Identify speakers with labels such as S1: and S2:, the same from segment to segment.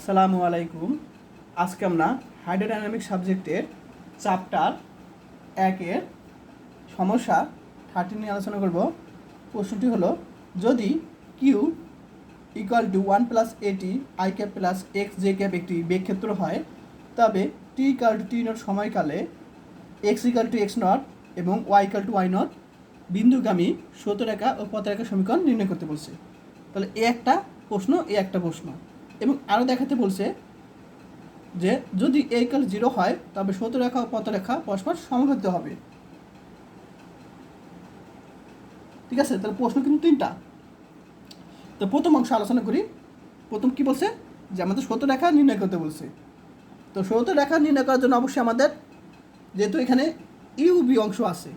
S1: আসসালামু আলাইকুম। আজকে আমরা হাইড্রোডাইনামিক সাবজেক্টের চ্যাপ্টার একের সমস্যা থার্টি নিয়ে আলোচনা করব। প্রশ্নটি হলো, যদি Q equal to one plus এটি I cap plus X J cap একটি বেগ ক্ষেত্র হয়, তবে T equal to T nought সময়কালে X equal to X nought এবং Y equal to Y nought বিন্দুগামী রেখা ও পথরেখা সমীকরণ নির্ণয় করতে বলছে। তাহলে এ একটা প্রশ্ন, এ একটা প্রশ্ন। এবং আরও দেখাতে বলছে যে যদি এ ইকাল জিরো হয়, তবে রেখা ও পথরেখা পরস্পর সমঘাত হবে। ঠিক আছে? তাহলে প্রশ্ন কিন্তু তিনটা। তো প্রথম অংশ আলোচনা করি। প্রথম কি বলছে? যে আমাদের সত্য রেখা নির্ণয় করতে বলছে। তো সত্য রেখা নির্ণয় করার জন্য অবশ্যই আমাদের যেহেতু এখানে ইউ বি অংশ আছে।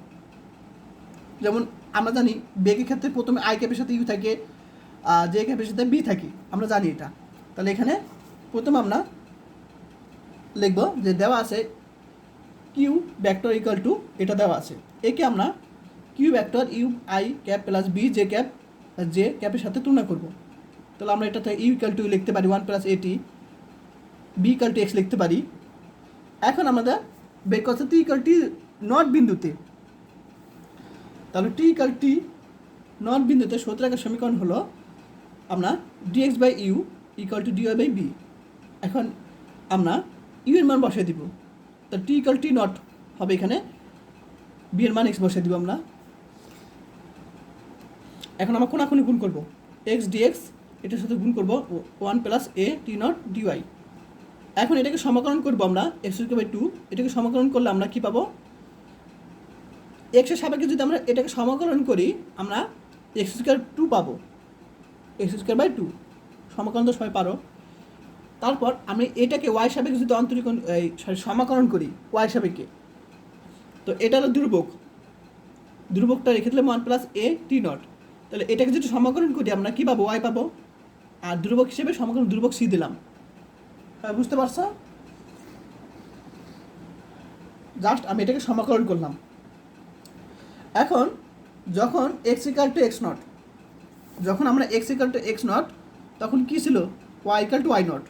S1: যেমন আমরা জানি বেগের ক্ষেত্রে প্রথমে আই ক্যাপের সাথে ইউ থাকে জে ক্যাপের সাথে বি থাকে। আমরা জানি এটা। তাহলে এখানে প্রথম আমরা লিখব যে দেওয়া আছে কিউ ভেক্টর ইকুয়াল টু এটা দেওয়া আছে। একে আমরা Q vector U I cap plus B J cap J ক্যাপের সাথে তুলনা করব। তাহলে আমরা এটাতে ইউ ইকুয়াল টু লিখতে পারি one plus A T B equal to X লিখতে পারি। এখন আমাদের বের করছে টি ইকুয়াল টি নট বিন্দুতে। তাহলে টি ইকাল টি নট বিন্দুতে সূত্রাকার সমীকরণ হলো আমরা D X by U equal to D Y by B এখন আমরা ইউ এর মান বসিয়ে দিব। তো টি ইকাল টি নট হবে এখানে। বি এর মান এক্স বসিয়ে দিব আমরা। এখন আমরা কোনাকুনি গুণ করব। এক্স ডিএক্স এটার সাথে গুণ করব one plus A T not D Y এখন এটাকে সমাকলন করব আমরা এক্স বাই টু এটাকে সমাকলন করলে আমরা কী পাবো? এক্সের সাপেক্ষে যদি আমরা এটাকে সমাকলন করি, আমরা এক্স স্কোয়ার টু পাবো। এক্স স্কোয়ার বাই টু সমাকলন তো সবাই পারো। তারপর আমি এটাকে ওয়াই সাপেক্ষে যদি অন্তরীকরণ এই সরি সমাকলন করি, ওয়াই সাপেক্ষে। তো এটা হলো দুর্ভোগ দুর্ভোগটা রেখে দিলাম one plus A T not তাহলে এটাকে যদি সমাকলন করি, আমরা কী পাবো? ওয়াই পাবো। আর দুর্ভোগ হিসেবে সমাকলন দুর্ভোগ সি দিলাম। হ্যাঁ বুঝতে পারছ? জাস্ট আমি এটাকে সমাকলন করলাম। এখন, যখন X equal to X not যখন আমরা X equal to X not তখন কী ছিল? Y equal to Y not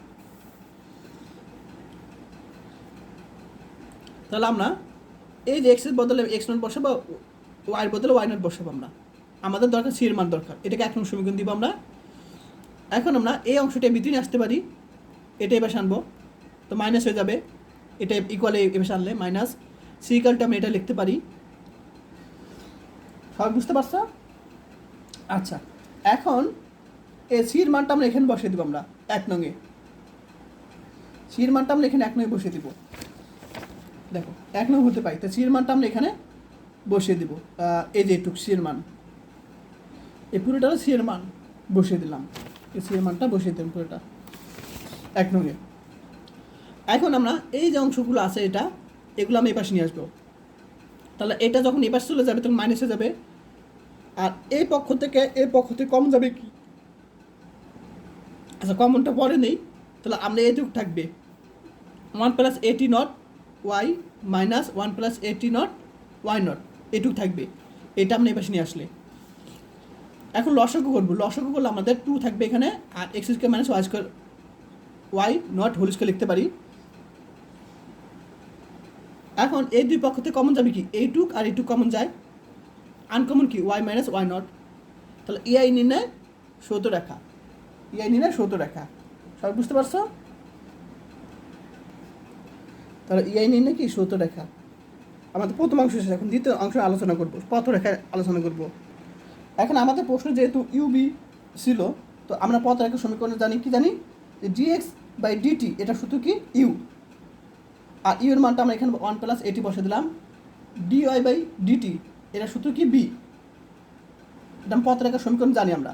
S1: তাহলে আমরা এই যে এক্সের বদলে এক্স নট বসাবো ওয়াইয়ের বদলে ওয়াই নট বসাবো আমরা। আমাদের দরকার সি এর মান দরকার। এটাকে এক নং সমীকরণ দিব আমরা। এখন আমরা এই অংশটা ভিতরে আসতে পারি। এটা এবার আনব। তো মাইনাস হয়ে যাবে। এটা ইকুয়ালে এবার আনলে মাইনাস সি ইকালটা আমি এটা লিখতে পারি। সবাই বুঝতে পারছ? আচ্ছা। এখন এ, সির মানটা আমরা এখানে বসিয়ে দেবো আমরা, এক নঙে। সির মানটা আমরা এখানে এক নঙে বসিয়ে দিব। দেখো, এক নং হতে পারি। তো সির মানটা আমরা এখানে বসিয়ে দিব। এই যে এটুক সির মান। এই পুরোটা সির মান। বসিয়ে দিলাম। এই সির মানটা বসিয়ে দিলাম পুরোটা। এক নঙে। এখন আমরা এই যে অংশগুলো আছে এটা, এগুলো আমি এই পাশে নিয়ে আসব। তাহলে এটা যখন এপাশ চলে যাবে, তখন মাইনাসে যাবে। আর এই পক্ষ থেকে, এই পক্ষ থেকে কম যাবে কি? আচ্ছা কমনটা পরে নেই। তাহলে আমরা এটুক থাকবে। One plus A T not, Y minus one plus A T not, Y not এটুক থাকবে। এটা আমরা এপাশে নিয়ে আসলে। এখন লসক করব। লসক করলে আমাদের টু থাকবে এখানে, আর X square minus Y square Y not whole square লিখতে পারি। এখন এই দুই পক্ষ থেকে কমন যাবে কি? এইটুক আর এইটুক কমন যায়। আনকমন কি? ওয়াই মাইনাস ওয়াই নট তাহলে এআই নির্ণয় সৌত রেখা। ইআই নির্ণয় সৌত রেখা সবাই বুঝতে পারছ? তাহলে ইআই নির্ণয় কি সৌত রেখা আমাদের প্রথম অংশ শেষ, এখন দ্বিতীয় অংশ আলোচনা করব পথ রেখায় আলোচনা করব। এখন আমাদের প্রশ্ন যেহেতু ইউবি ছিল, তো আমরা পথ রেখা সমীকরণে জানি, কি জানি? যে ডিএক্স বাই ডিটি এটা শুধু কি? ইউ আর ইউ এর মানটা আমরা এখানে ওয়ান প্লাস এটি বসে দিলাম। ডি ওয়াই বাই ডিটি এটা সূত্র কি? বি এটা পথ রেখার সমীকরণ জানি আমরা।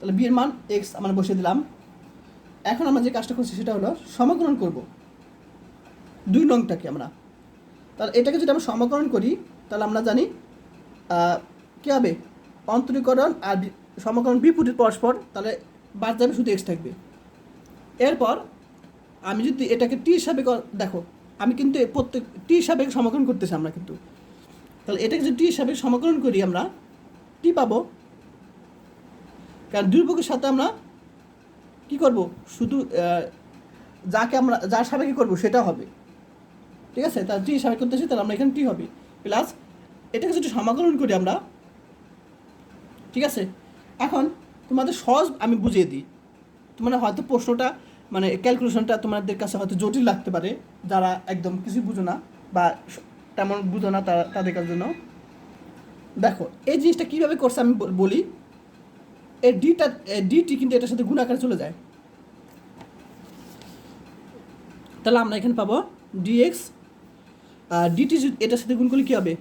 S1: তাহলে বি এর মান এক্স আমরা বসিয়ে দিলাম। এখন আমরা যে কাজটা করছি সেটা হলো সমাকলন করব। দুই নংটাকে আমরা। তাহলে এটাকে যদি আমরা সমাকলন করি, তাহলে আমরা জানি কী হবে? অন্তরীকরণ আর সমাকলন বিপরীত পরস্পর, তাহলে বাদ যাবে শুধু এক্স থাকবে। এরপর আমি যদি এটাকে টি হিসাবে দেখো, আমি কিন্তু প্রত্যেক টি হিসাবে সমাকলন করতেছি আমরা কিন্তু। তাহলে এটাকে যদি টি হিসাবে সমাকলন করি আমরা টি পাবো? কারণ দুর্ভোগের সাথে আমরা কি করব? শুধু যাকে আমরা, যার সাপেক্ষে করব সেটা হবে। ঠিক আছে? তার টি সাপেক্ষ করতেছি তাহলে আমরা এখানে টি হবে? প্লাস এটাকে যদি সমাকলন করি আমরা, ঠিক আছে? এখন তোমাদের সহজ আমি বুঝিয়ে দিই। তোমার হয়তো প্রশ্নটা মানে ক্যালকুলেশনটা তোমাদের কাছে হয়তো জটিল লাগতে পারে, যারা একদম কিছু বুঝো না বা তেমন বুঝো না তারা তাদের জন্য। দেখো, এই জিনিসটা কীভাবে করছে আমি বলি। এই ডিটা ডিটি কিন্তু এটার সাথে গুণ আকারে চলে যায়। তাহলে আমরা এখানে পাবো ডিএক্স ডিটি এটার সাথে গুণ করলে কী হবে?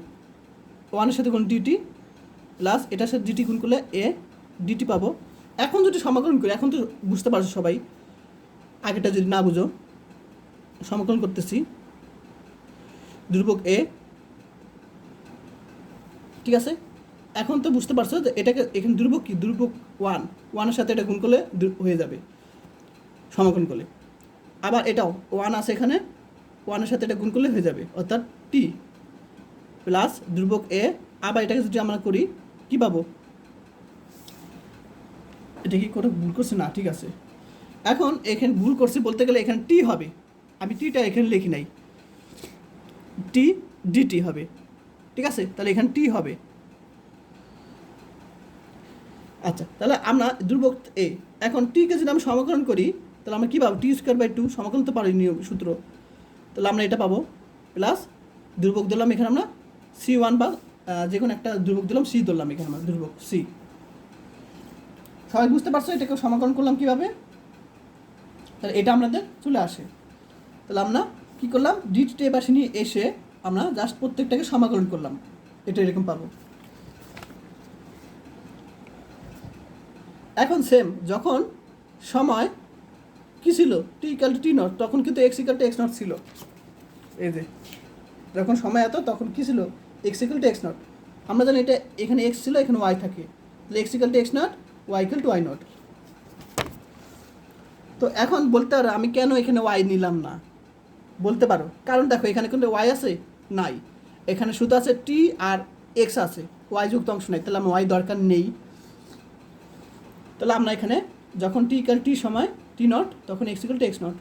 S1: ওয়ানের সাথে গুণ ডিটি প্লাস এটার সাথে ডিটি গুণ করলে এ ডিটি পাবো। এখন যদি সমাকলন করি, এখন তো বুঝতে পারছ সবাই আগেটা যদি না বুঝো, সমাকলন করতেছি। ধ্রুবক এ, ঠিক আছে? এখন তো বুঝতে পারছ যে এটাকে এখানে ধ্রুবক কি? ধ্রুবক ওয়ান ওয়ানের সাথে এটা গুণ করলে হয়ে যাবে। সমাকলন করলে। আবার এটাও ওয়ান আছে এখানে ওয়ানের সাথে এটা গুণ করলে হয়ে যাবে। অর্থাৎ টি প্লাস ধ্রুবক এ আবার এটাকে যদি আমরা করি, কি পাবো? এটা কি করে ভুল করছে? না, ঠিক আছে। এখন এখানে ভুল করছি বলতে গেলে এখানে টি হবে। আমি টিটা এখানে লিখি নাই। টি ডিটি হবে। ঠিক আছে? তাহলে এখানে টি হবে। আচ্ছা তাহলে আমরা ধ্রুবক এ এখন টিকে যদি আমি সমাকলন করি, তাহলে আমরা কী পাবো? টি স্কোয়ার বাই টু সমাকলন তো পারি নিয়ম সূত্র। তাহলে আমরা এটা পাবো প্লাস ধ্রুবক দিলাম এখানে আমরা সি ওয়ান বা যে কোনো একটা ধ্রুবক দিলাম সি ধরলাম এখানে আমরা ধ্রুবক সি সবাই বুঝতে পারছ এটাকে সমাকলন করলাম কীভাবে? তাহলে এটা আমাদের চলে আসে। তাহলে আমরা কী করলাম? পাশে নিয়ে এসে আমরা জাস্ট প্রত্যেকটাকে সমাকলন করলাম। এটা এরকম পাবো। এখন সেম যখন সময় কি ছিল? T equal to T not তখন কিন্তু X equal to X not ছিল। এই যে, যখন সময় এত, তখন কি ছিল? X equal to X not আমরা জানি এটা এখানে এক্স ছিল, এখানে ওয়াই থাকে। X equal to X not Y equal to Y not তো এখন বলতে পারো, আমি কেন এখানে ওয়াই নিলাম না? বলতে পারো। কারণ দেখো, এখানে কিন্তু ওয়াই আছে, নাই। এখানে শুধু আছে টি আর এক্স আছে। ওয়াই যুক্ত অংশ নাই, তাহলে আমার ওয়াই দরকার নেই। তাহলে আমরা এখানে যখন টি ইকাল টি সময় টি নট তখন X equal to X not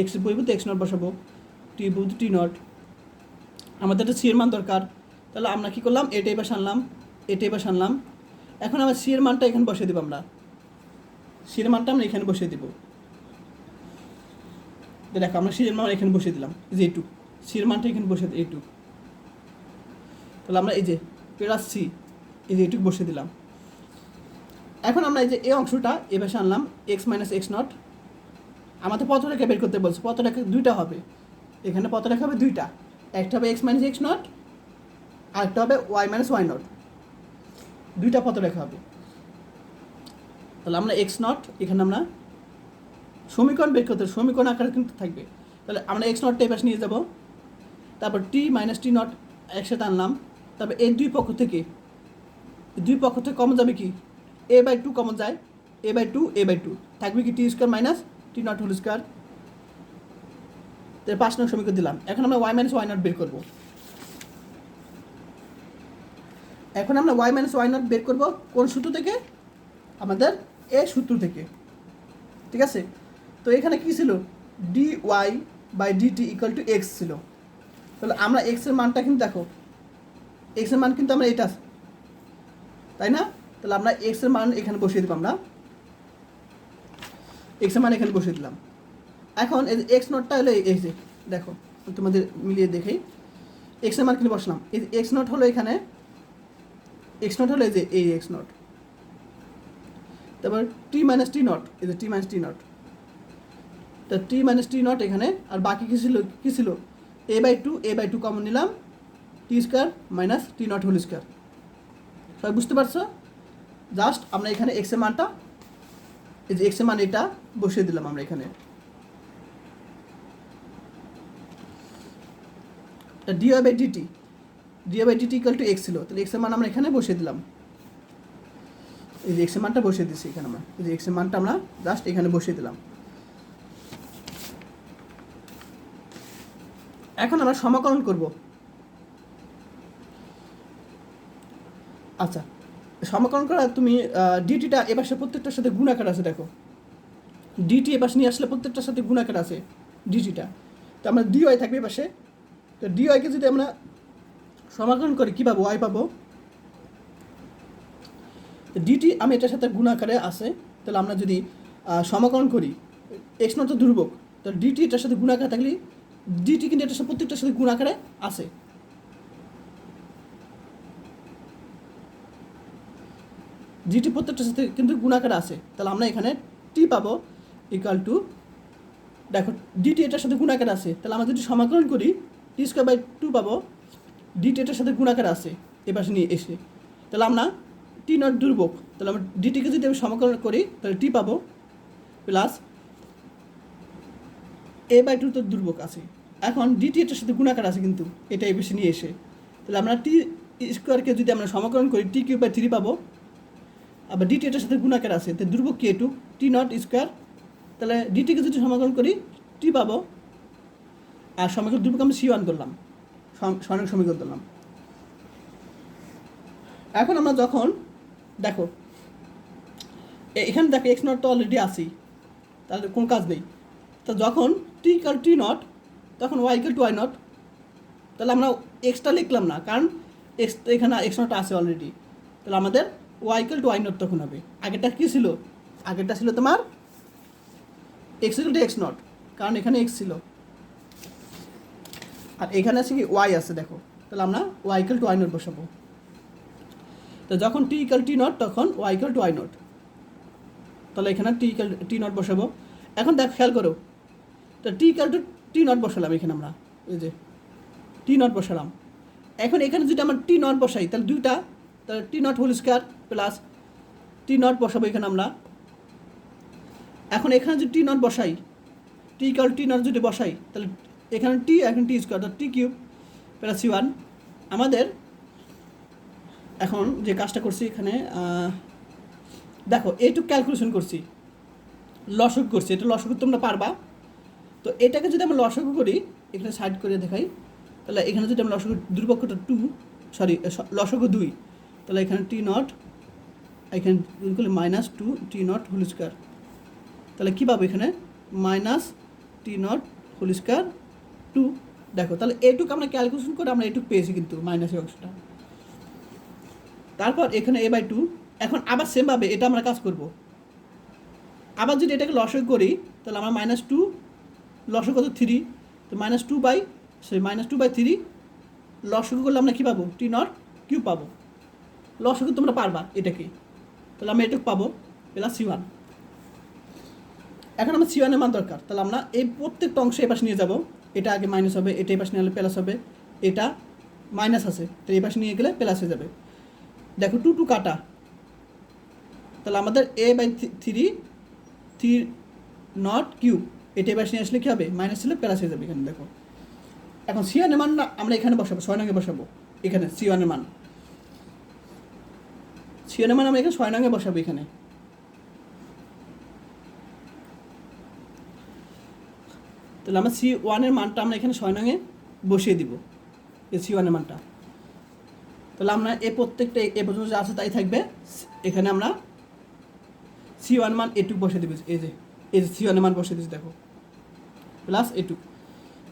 S1: X পরিবর্তে এক্স নট বসাবো। টি পরিবর্তে টি নট আমাদের একটা সি এর মান দরকার। তাহলে আমরা কী করলাম? এটাই বাস আনলাম এটাই বাস আনলাম এখন আবার সি এর মানটা এখানে বসিয়ে দেবো আমরা। সি এর মানটা আমরা এখানে বসিয়ে দেবো। দেখো, আমরা সি এর মান এখানে বসিয়ে দিলাম। যে এইটু সি এর মানটা এখানে বসিয়ে এইটু তাহলে আমরা এই যে, প্লাস সি এই যে এইটুকু বসিয়ে দিলাম। এখন আমরা এই যে এই অংশটা, এ পাশে আনলাম এক্স মাইনাস এক্স নট আমাদের পথরেখা বের করতে বলছে, পথরেখা দুইটা হবে। এখানে পথরেখা হবে দুইটা। একটা হবে এক্স মাইনাস এক্স নট আর একটা হবে ওয়াই মাইনাস ওয়াই নট দুইটা পথরেখা হবে। তাহলে আমরা এক্স নট এখানে আমরা সমীকরণ বের করতে। সমীকরণ আকারে কিন্তু থাকবে। তাহলে আমরা এক্স নটটা এই পাশে নিয়ে যাব। তারপর টি মাইনাস টি নট একসাথে আনলাম। তারপর এই দুই পক্ষ থেকে দুই পক্ষ থেকে কমন যাবে কি? এ বাই টু কমন যায় A by two A by two থাকবে কি T square minus T not whole square তাহলে পাঁচ নং সমীকরণ দিলাম। এখন আমরা ওয়াই মাইনাস ওয়াই নট বের করব। এখন আমরা ওয়াই মাইনাস ওয়াই নট বের করব কোন সূত্র থেকে? আমাদের এ সূত্র থেকে। ঠিক আছে? তো এখানে কি ছিল? D Y by D T equal to X ছিল। তাহলে আমরা এক্সের মানটা কিন্তু দেখো এক্সের মান কিন্তু আমরা এটা, তাই না? তাহলে আমরা এক্সের মান এখানে বসিয়ে দিলাম আমরা। এক্সের মান এখানে বসিয়ে দিলাম। এখন এই এক্স নটটা হলো এই যে, দেখো, তোমাদের মিলিয়ে দেখেই এক্সের মান কিন্তু বসলাম। এই এক্স নট হলো এখানে এক্স নট হলো এই যে এই এক্স নট তারপর টি মাইনাস টি নট এই যে টি মাইনাস টি নট তা টি মাইনাস টি নট এখানে, আর বাকি কী ছিল কী ছিল? A by two A by two common নিলাম T square minus T not whole square সবাই বুঝতে পারছ? জাস্ট আমরা এখানে এক্সের মানটা, এই যে এক্সের মান এটা বসিয়ে দিলাম আমরা এখানে। D Y by D T D Y by D T equal to X ছিল, তাহলে এক্সের মান আমরা এখানে বসিয়ে দিলাম। এই যে এক্সের মানটা বসিয়ে দিচ্ছি এখানে আমরা, এই যে এক্সের মানটা আমরা জাস্ট এখানে বসিয়ে দিলাম। এখন আমরা সমাকলন করব। আচ্ছা সমাকলন করা, তুমি ডিটিটা এবার সে প্রত্যেকটার সাথে গুণাকার আছে, দেখো। ডিটি এপাশে নিয়ে আসলে প্রত্যেকটার সাথে গুণাকার আছে ডিটিটা তো আমরা ডিওয়াই থাকবে এপাশে। তো ডিওয়াইকে যদি আমরা সমাকলন করি, কী পাবো? ওয়াই পাবো। ডিটি আমি এটার সাথে গুণাকারে আছে, তাহলে আমরা যদি সমাকলন করি এক্স নট তো ধ্রুবক তো ডিটি এটার সাথে গুণাকার থাকলে ডিটি কিন্তু এটার সাথে প্রত্যেকটার সাথে গুণাকারে আছে। জিটি প্রত্যেকটার সাথে কিন্তু গুণাকার আছে। তাহলে আমরা এখানে টি পাবো ইকাল টু দেখো ডিটি এটার সাথে গুণাকার আছে। তাহলে আমরা যদি সমাকলন করি টি স্কোয়ার বাই টু পাবো। ডিটি এটার সাথে গুণাকার আছে এবার নিয়ে এসে। তাহলে আমরা টি নট দুর্ভোগ। তাহলে আমরা ডিটিকে যদি আমি সমাকলন করি, তাহলে টি পাবো। প্লাস এ বাই টু তো দুর্ভোগ আছে। এখন ডিটি এটার সাথে গুণাকার আছে কিন্তু, এটা এই বেশি নিয়ে এসে। তাহলে আমরা টি স্কোয়ারকে যদি আমরা সমাকলন করি টি কিউ বাই থ্রি পাবো। আবার ডিটি এটার সাথে গুণাকার আছে, তো দুর্ভোগ কে টু টি নট স্কোয়ার তাহলে ডিটিকে যদি সমাকলন করি টি পাবো, আর সমীকরণ দুর্ভোগ আমি সি ওয়ান করলাম স্বর্ণের সমীকরণ করলাম। এখন আমরা যখন, দেখো এখানে দেখো এক্স নট তো অলরেডি আছি তাহলে কোন কাজ নেই। তো যখন টি ইকাল টি নট তখন y equal to y nought তাহলে আমরা এক্সটা লিখলাম না, কারণ এক্স এখানে এক্স নট আছে অলরেডি তাহলে আমাদের y equal to y nought তখন হবে। আগেরটা কী ছিল? আগেরটা ছিল তোমার x equal to x nought কারণ এখানে এক্স ছিল। আর এখানে আছে কি ওয়াই আছে, দেখো। তাহলে আমরা y equal to y nought বসাবো। তো যখন টি ইকাল টি নট তখন y equal to y nought তাহলে এখানে টি ইকাল টি নট বসাবো। এখন দেখ, খেয়াল করো। তো t equal to t nought বসালাম এখানে আমরা। এই যে টি নট বসালাম। এখন এখানে যদি আমরা টি নট বসাই, তাহলে দুইটা, তাহলে t nought whole square plus t nought বসাবো এখানে আমরা। এখন এখানে যদি টি নট বসাই টি ইকাল টি নট যদি বসাই, তাহলে এখানে টি এখন t square t cube plus c one আমাদের এখন যে কাজটা করছি এখানে দেখো, এইটুকু ক্যালকুলেশন করছি, লসক করছি, এটা লসক তোমরা পারবা। তো এটাকে যদি আমরা লসক করি, এখানে সাইড করে দেখাই, তাহলে এখানে যদি আমরা লসক দুর্পক্ষটা টু সরি লসক দুই, তাহলে এখানে টি নট এখানে গুণ করলে minus two t nought whole square তাহলে কী পাবো এখানে? Minus t nought whole square two দেখো, তাহলে এটুকু আমরা ক্যালকুলেশন করে আমরা এটুকু পেয়েছি কিন্তু মাইনাসের অংশটা। তারপর এখানে এ বাই টু এখন আবার সেমভাবে এটা আমরা কাজ করব। আবার যদি এটাকে লসক করি, তাহলে আমরা মাইনাস টু লসক কত? থ্রি তো minus two by sorry minus two by three লসক করলে আমরা কী পাবো? টি নট কিউ পাবো। লসক তোমরা পারবা এটাকে। তাহলে আমি এটুকু পাবো প্লাস সি ওয়ান এখন আমার সি ওয়ানের মান দরকার। তাহলে আমরা এই প্রত্যেকটা অংশ এ পাশে নিয়ে যাব। এটা আগে মাইনাস হবে, এটা এই পাশে নিয়ে প্লাস হবে। এটা মাইনাস আছে তো এই পাশে নিয়ে গেলে প্লাস হয়ে যাবে। দেখো টু টু কাটা। তাহলে আমাদের a by three three nought q এটা এবার নিয়ে আসলে কী হবে? মাইনাস ছিল প্লাস হয়ে যাবে এখানে, দেখো। এখন সি ওয়ানের মান না, আমরা এখানে বসাবো, ছয় নঙ্গে বসাবো। এখানে সি ওয়ানের মান। ওয়ানের মান আমরা এখানে ছয় নঙ্গে বসাবো এখানে। তাহলে আমরা সি ওয়ানের মানটা আমরা এখানে ছয় নঙ্গে বসিয়ে দিব, এই সি ওয়ানের মানটা। তাহলে আমরা এ প্রত্যেকটা এ পর্যন্ত যা আছে তাই থাকবে, এখানে আমরা সি ওয়ান মান এটুক বসে দেবে, এই যে এই যে সি ওয়ানের মান বসে দিয়েছি, দেখো। প্লাস এটুক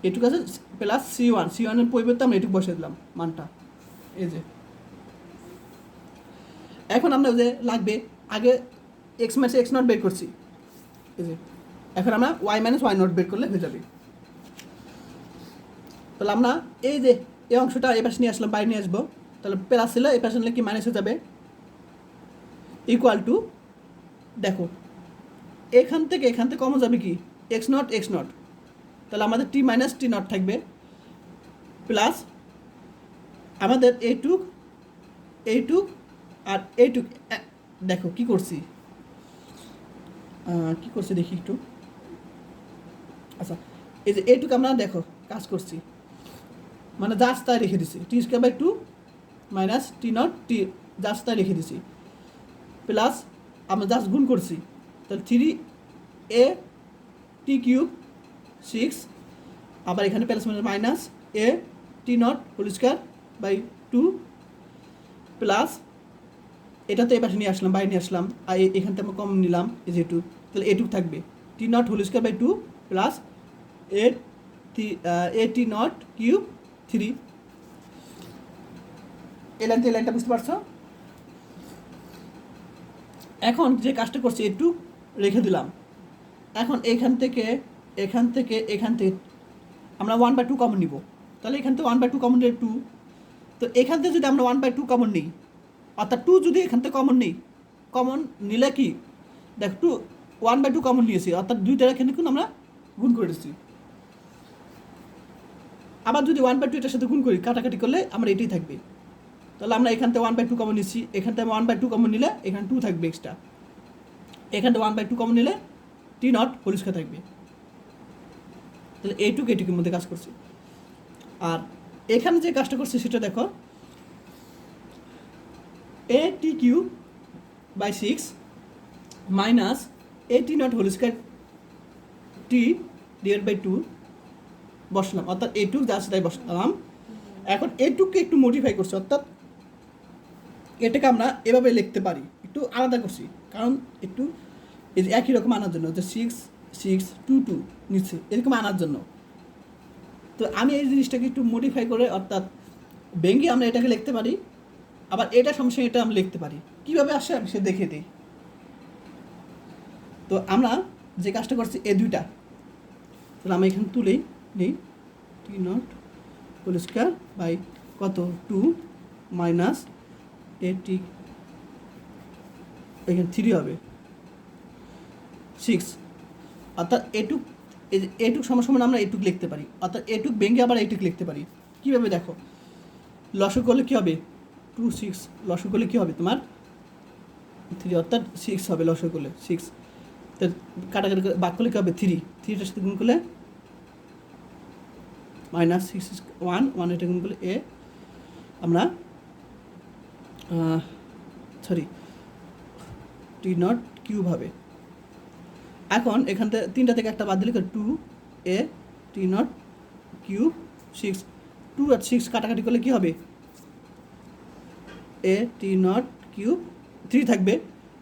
S1: এটুক আছে, প্লাস সি ওয়ান, সি ওয়ানের পরিবর্তে আমরা এটুক বসে দিলাম মানটা, এই যে। এখন আমরা যে লাগবে, আগে এক্স মাইনাস এক্স নট বের করছি। এখন আমরা ওয়াই মাইনাস ওয়াই নট বের করলে হয়ে যাবে। তাহলে আমরা এই যে এই অংশটা এ পাশে নিয়ে আসলাম, বাইরে নিয়ে আসব। তাহলে প্লাস ছিল, এ পাশে নিলে কি মাইনাস হয়ে যাবে? ইকুয়াল টু দেখো, এখান থেকে এখান থেকে কমন যাবে কি? এক্স নট এক্স নট তাহলে আমাদের টি মাইনাস টি নট থাকবে। প্লাস আমাদের এইটুক এইটুক আর এইটুক দেখো কি করছি? কি করছি দেখি একটু। আচ্ছা এই যে এইটুকু আমরা দেখো, কাজ করছি। মানে জাস্ট তাই রেখে দিছি। T square by two minus t nought t just তাই রেখে দিছি। প্লাস আমরা জাস্ট গুণ করছি। তাহলে three a t cube six আবার এখানে plus minus a t nought whole square by two plus এটা তো এবার নিয়ে আসলাম বাইরে নিয়ে আসলাম, আর এখান থেকে কম নিলাম, এই যে টু তাহলে এটুক থাকবে। T nought whole square by two plus a t a t nought cube three এই লাইনটা এই লাইনটা বুঝতে পারছ? এখন যে কাজটা করছি একটু রেখে দিলাম। এখন এখান থেকে এখান থেকে এখান থেকে আমরা ওয়ান বাই টু কমন নিব। তাহলে এখান থেকে one by two common two তো এখান থেকে যদি আমরা ওয়ান বাই টু কমন নিই অর্থাৎ টু যদি এখান থেকে কমন নিই কমন নিলে কি? দেখ two one by two common নিয়েছি অর্থাৎ দুইটা এখানে কিন্তু আমরা গুণ করে দিচ্ছি। আবার যদি ওয়ান বাই টু এটার সাথে গুণ করি, কাটাকাটি করলে আমরা এটাই থাকবে। তাহলে আমরা এখান থেকে ওয়ান বাই টু কমন নিচ্ছি, এখান থেকে ওয়ান বাই টু কমন নিলে এখানে টু থাকবে এক্সট্রা এখান থেকে ওয়ান বাই টু কমন নিলে টি নট পরিষ্কার থাকবে। তাহলে এইটুকু এইটুকুর মধ্যে কাজ করছি। আর এখানে যে কাজটা করছি, সেটা দেখো a t q by six minus a t nought whole square t divide by two বসলাম। অর্থাৎ এটুক যা আছে তাই বসলাম। এখন এটুককে একটু মডিফাই করছি। অর্থাৎ এটাকে আমরা এভাবে লিখতে পারি। একটু আলাদা করছি। কারণ একটু একই রকম আনার জন্য। যে সিক্স সিক্স টু টু নিচ্ছে। এরকম আনার জন্য। তো আমি এই জিনিসটাকে একটু মডিফাই করে, অর্থাৎ ভেঙ্গে আমরা এটাকে লিখতে পারি। আবার এটা সমস্যা এটা আমি লিখতে পারি। কীভাবে আসে আমি সে দেখে দিই। তো আমরা যে কাজটা করছি এ দুইটা। তাহলে আমি এখানে তুলেই নিই। T nought whole square by কত? টু মাইনাস এটি এখানে থ্রি হবে। সিক্স। অর্থাৎ এটুক এটুক সমসমান আমরা এটুক লিখতে পারি। অর্থাৎ এটুক ভেঙে আবার এটুক লিখতে পারি। কীভাবে দেখো? লসক করলে কী হবে? টু সিক্স লসক করলে কী হবে তোমার? থ্রি অর্থাৎ সিক্স হবে লসক করলে সিক্স তো কাটাকাটি বাক করলে কী হবে? থ্রি থ্রিটার সাথে গুণ করলে মাইনাস সিক্স ওয়ান ওয়ান এটা গুণ করলে এ আমরা সরি টি নট কিউব হবে। এখন এখান থেকে তিনটা থেকে একটা বাদ দিলে two a t nought cube six two R six কাটাকাটি করলে কী হবে? A t nought cube three থাকবে।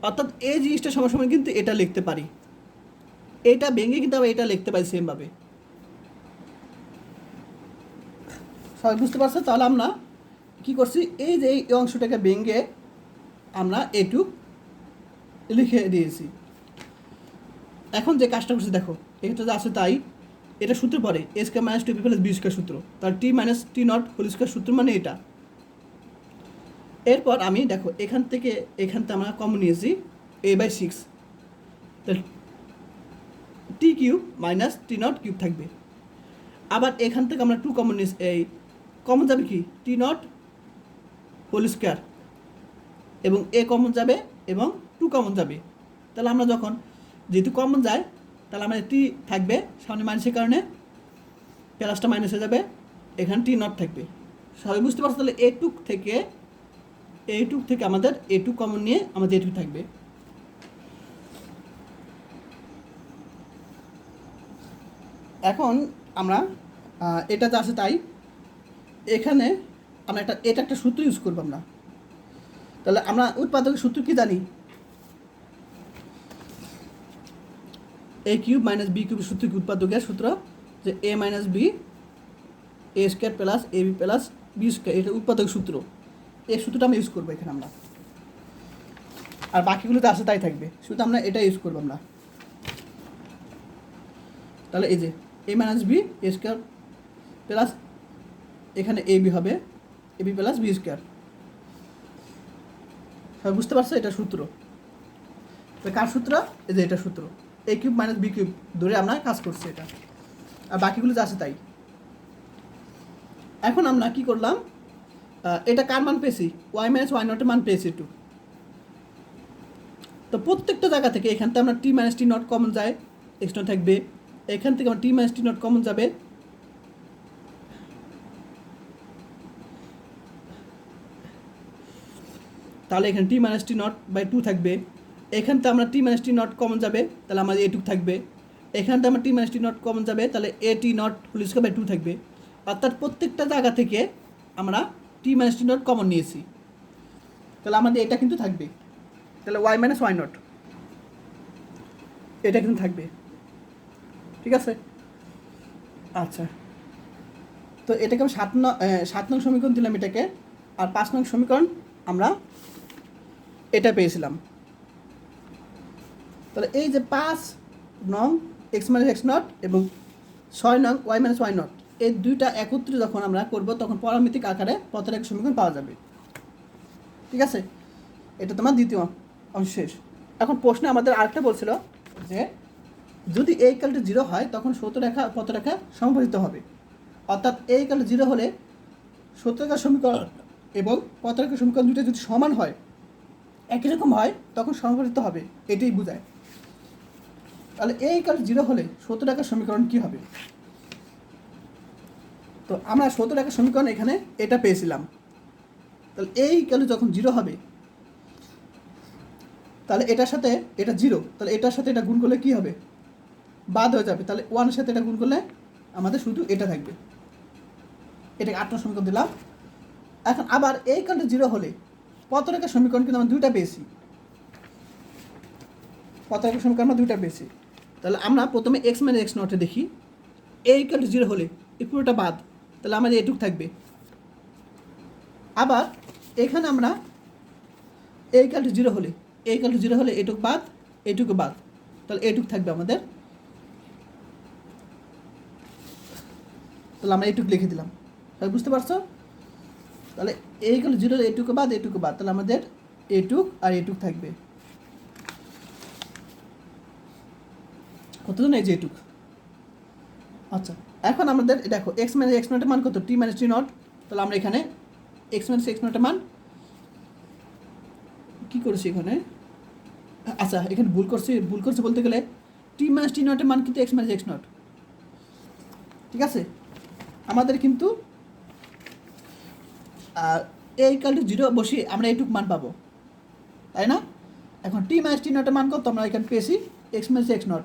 S1: অর্থাৎ এই জিনিসটা সময় কিন্তু এটা লিখতে পারি। এটা ভেঙে কিন্তু আবার এটা লিখতে পারি সেমভাবে সবাই বুঝতে পারছ? তাহলে আমরা কী করছি? এই যে এই অংশটাকে ভেঙে আমরা এটুক লিখে দিয়েছি। এখন যে কাজটা করছি, দেখো, এটা যা আছে তাই। এটা সূত্র পরে a square minus two b plus b square সূত্র। তার t minus t nought whole square সূত্র মানে এটা। এরপর আমি, দেখো, এখান থেকে এখান থেকে আমরা কমন নিয়েছি a by six t cube minus t nought cube থাকবে। আবার এখান থেকে আমরা টু কমন নিয়েছি, এই কমন যাবে কি? টি নট হোল স্কোয়ার এবং এ কমন যাবে এবং টু কমন যাবে। তাহলে আমরা যখন যেহেতু কমন যায়, তাহলে আমাদের টি থাকবে সামনে মাইনাসের কারণে। প্লাসটা মাইনাস হয়ে যাবে, এখানে টি নট থাকবে। সবাই বুঝতে পারছ তাহলে এ টুক থেকে এই টুক থেকে আমাদের এ টু কমন নিয়ে আমাদের এটুক থাকবে। এখন আমরা আহ, এটা যা আছে তাই এখানে আমরা একটা এটা একটা সূত্র ইউজ করব আমরা। তাহলে আমরা উৎপাদকের সূত্র কি জানি? A cube minus b cube সূত্র উৎপাদকের সূত্র? যে a minus b a square plus a b plus b square এটা উৎপাদক সূত্র। এই সূত্রটা আমরা ইউজ করব এখানে আমরা। আর বাকিগুলো তো আছে তাই থাকবে। শুধু আমরা এটা ইউজ করব আমরা। তাহলে এই যে a minus b a square plus এখানে এ বি হবে। A b plus b square সবাই বুঝতে পারছ এটা সূত্র? তো কার সূত্র? এই যে এটা সূত্র। A cube minus b cube ধরে আমরা কাজ করছি এটা। আর বাকিগুলো যা আছে তাই। এখন আমরা কি করলাম? এটা কার মান পেয়েছি? ওয়াই মাইনাস ওয়াই নটের মান পেয়েছি একটু। তো প্রত্যেকটা জায়গা থেকে এখান থেকে আমরা t minus t nought common যায় এক্সট্রা থাকবে। এখান থেকে আমার t minus t nought common যাবে। তাহলে এখানে t minus t nought by two থাকবে। এখান থেকে আমরা t minus t nought common যাবে, তাহলে আমাদের এটুক থাকবে। এখান থেকে আমরা t minus t nought common যাবে, তাহলে a t nought whole by two থাকবে। অর্থাৎ প্রত্যেকটা জায়গা থেকে আমরা t minus t nought common নিয়েছি। তাহলে আমাদের এটা কিন্তু থাকবে। তাহলে ওয়াই মাইনাস ওয়াই নট এটা কিন্তু থাকবে। ঠিক আছে? আচ্ছা। তো এটাকে আমি সাত নং সাত নং সমীকরণ দিলাম এটাকে, আর পাঁচ নং সমীকরণ আমরা এটা পেয়েছিলাম। তাহলে এই যে পাঁচ নং এক্স মাইনাস এক্স নট এবং ছয় নং ওয়াই মাইনাস ওয়াই নট এই দুইটা একত্রে যখন আমরা করব, তখন পরামিতিক আকারে পথের এক সমীকরণ পাওয়া যাবে। ঠিক আছে? এটা তোমার দ্বিতীয় অংশ শেষ। এখন প্রশ্নে আমাদের আরেকটা বলছিল যে, যদি এই কালটা জিরো হয়, তখন সত্তর রেখা পথ রেখা সমপরিত হবে। অর্থাৎ এই কালটা জিরো হলে সত্তর রেখার সমীকরণ এবং পথ রেখার সমীকরণ দুটো যদি সমান হয়, একই রকম হয়, তখন সমপরিত হবে। এটাই বোঝায়। তাহলে এই কাল জিরো হলে সত্তর টাকার সমীকরণ কি হবে? তো আমরা সত্তর টাকার সমীকরণ এখানে এটা পেয়েছিলাম। তাহলে এই কাল যখন জিরো হবে, তাহলে এটার সাথে এটা জিরো তাহলে এটার সাথে এটা গুণ করলে কি হবে? বাদ হয়ে যাবে। তাহলে ওয়ানের সাথে এটা গুণ করলে আমাদের শুধু এটা থাকবে। এটাকে আট নম্বর সমীকরণ দিলাম। এখন আবার এই কালটা জিরো হলে কত রেখার সমীকরণ কিন্তু আমরা দুইটা পেয়েছি। কত রেখার সমীকরণ আমরা দুইটা পেয়েছি। তাহলে আমরা প্রথমে এক্স মানে এক্স নটে দেখি। এই কাল জিরো হলে এই পুরোটা বাদ। তাহলে আমাদের এটুক থাকবে। আবার এখানে আমরা এই কালটা জিরো হলে এই কাল টু জিরো হলে এটুক বাদ এটুকু বাদ। তাহলে এটুক থাকবে আমাদের। তাহলে আমরা এটুক লিখে দিলাম। তাহলে বুঝতে পারছ? তাহলে এই কাল জিরো এটুকু বাদ এটুকু বাদ। তাহলে আমাদের এটুক আর এটুক থাকবে। কতজন এই যে এটুক? আচ্ছা। এখন আমাদের দেখো এক্স মাইনাস এক্স নটের মান কত? টি মাইনাস টি নট তাহলে আমরা এখানে এক্স মাইনাস এক্স নটের মান কী করেছি এখানে? আচ্ছা এখানে ভুল করছি ভুল করছি বলতে গেলে টি মাইনাস টি নটের মান কিন্তু এক্স মাইনাস এক্স নট ঠিক আছে? আমাদের কিন্তু এই কালটি জিরো বসিয়ে আমরা এইটুক মান পাবো। তাই না? এখন টি মাইনাস টি নটের মান কত? আমরা এখানে পেয়েছি এক্স মাইনাস এক্স নট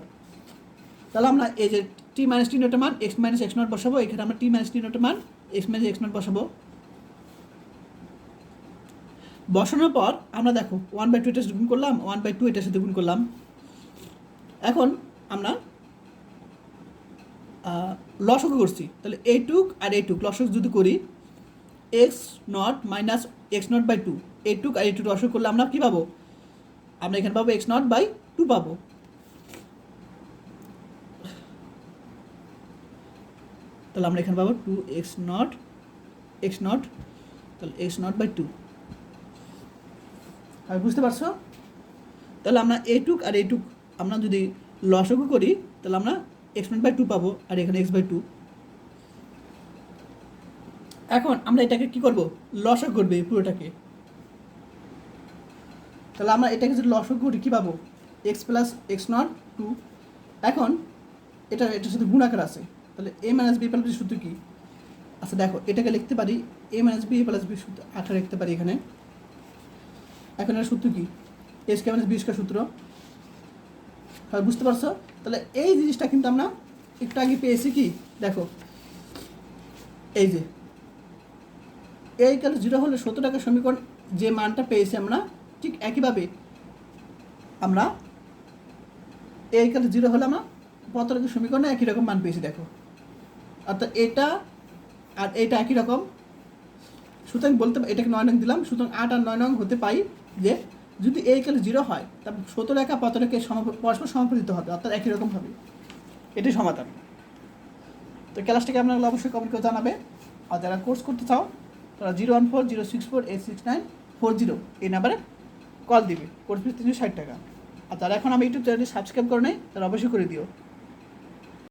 S1: তাহলে আমরা এই যে টি মাইনাস টি নটের মান এক্স মাইনাস এক্স নট বসাবো এখানে আমরা টি মাইনাস টি নটের মান এক্স মাইনাস এক্স নট বসাবো বসানোর পর আমরা দেখো ওয়ান বাই টু এটার সাথে গুণ করলাম ওয়ান বাই টু এটার সাথে গুণ করলাম। এখন আমরা লসক করছি। তাহলে এইটুক আর এইটুক লসক যদি করি x nought minus x nought by two এইটুক আর এইটুক লসক করলে আমরা কী পাবো? আমরা এখানে পাবো এক্স নট বাই টু পাবো। তাহলে আমরা এখানে পাবো two x nought x nought তাহলে এক্স নট বাই টু আর বুঝতে পারছ? তাহলে আমরা এইটুক আর এইটুক আমরা যদি লসগু করি, তাহলে আমরা এক্স নট বাই টু পাবো আর এখানে এক্স বাই টু এখন আমরা এটাকে কি করব? লসক করবে পুরোটাকে। তাহলে আমরা এটাকে যদি লসক করি, কী পাবো? X plus x nought two এখন এটা, এটার সাথে গুণাকার আছে। তাহলে a minus b plus b সূত্র কি? আচ্ছা দেখো, এটাকে লিখতে পারি a minus b plus b সূত্র, আঠা লিখতে পারি এখানে। এখন এর সূত্র কি? এস কে মাইনাস বি সূত্র। হয়, বুঝতে পারছ? তাহলে এই জিনিসটা কিন্তু আমরা একটু আগে পেয়েছি কি? দেখো, এই যে এই কালে জিরো হলে সত্তর টাকার সমীকরণ যে মানটা পেয়েছি আমরা, ঠিক একইভাবে আমরা এই কালে জিরো হলে আমরা কত রকম সমীকরণে একই রকম মান পেয়েছি, দেখো। অর্থাৎ এটা আর এটা একই রকম। সুতরাং বলতে এটাকে নয় নং দিলাম। সুতরাং আট আর নয় নং হতে পাই যে যদি এই কালে জিরো হয় তারপর সত্তর একা পত রেখে সম- পরস্পর সমাপতিত হবে, অর্থাৎ একই রকম হবে। এটি সমাধান। তো ক্লাসটাকে আপনারা অবশ্যই কমেন্ট করে জানাবে। আর যারা কোর্স করতে চাও, তারা zero one four zero six four eight six nine four zero এই নাম্বারে কল দিবে। কোর্স ফিস তিনশো ষাট টাকা। আর যারা এখন আমি ইউটিউব চ্যানেলটি সাবস্ক্রাইব করে নেই, তারা অবশ্যই করে দিও।